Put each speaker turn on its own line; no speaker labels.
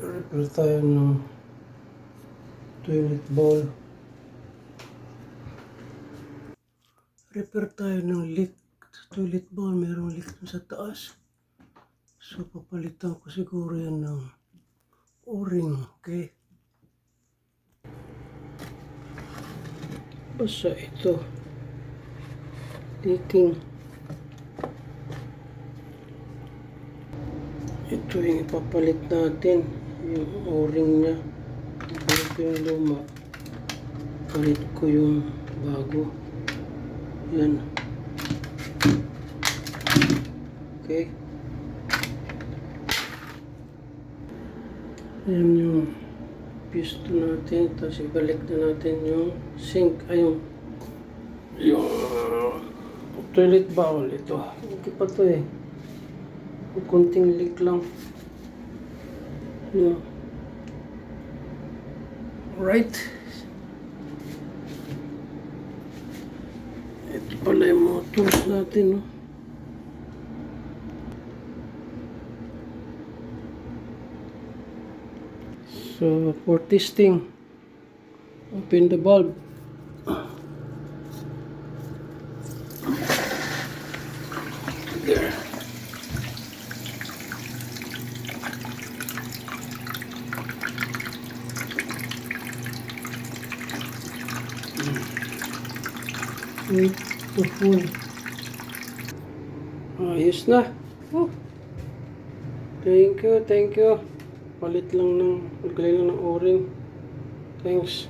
Repair tayo ng toilet bowl. Repair tayo ng leak sa toilet bowl. Merong leak sa taas. So, papalitan ko siguro yan ng o-ring. Okay? Basta ito. Leaking. Ito yung ipapalit natin. Yung o-ring niya. Palit ko yung luma. Palit ko yung bago. Yan. Okay. Yan yung pisto natin. Tapos ibalik na natin yung sink. Ay, yung toilet bowl. Ito. Okay pa to eh. Kunting leak lang. Yeah. Right. Ito pala yung mga tools natin, no? So, for testing, open the bulb. Wait to full. Ayos na. Oh. Thank you, thank you. Palit lang ng, paglay lang ng o-ring. Thanks.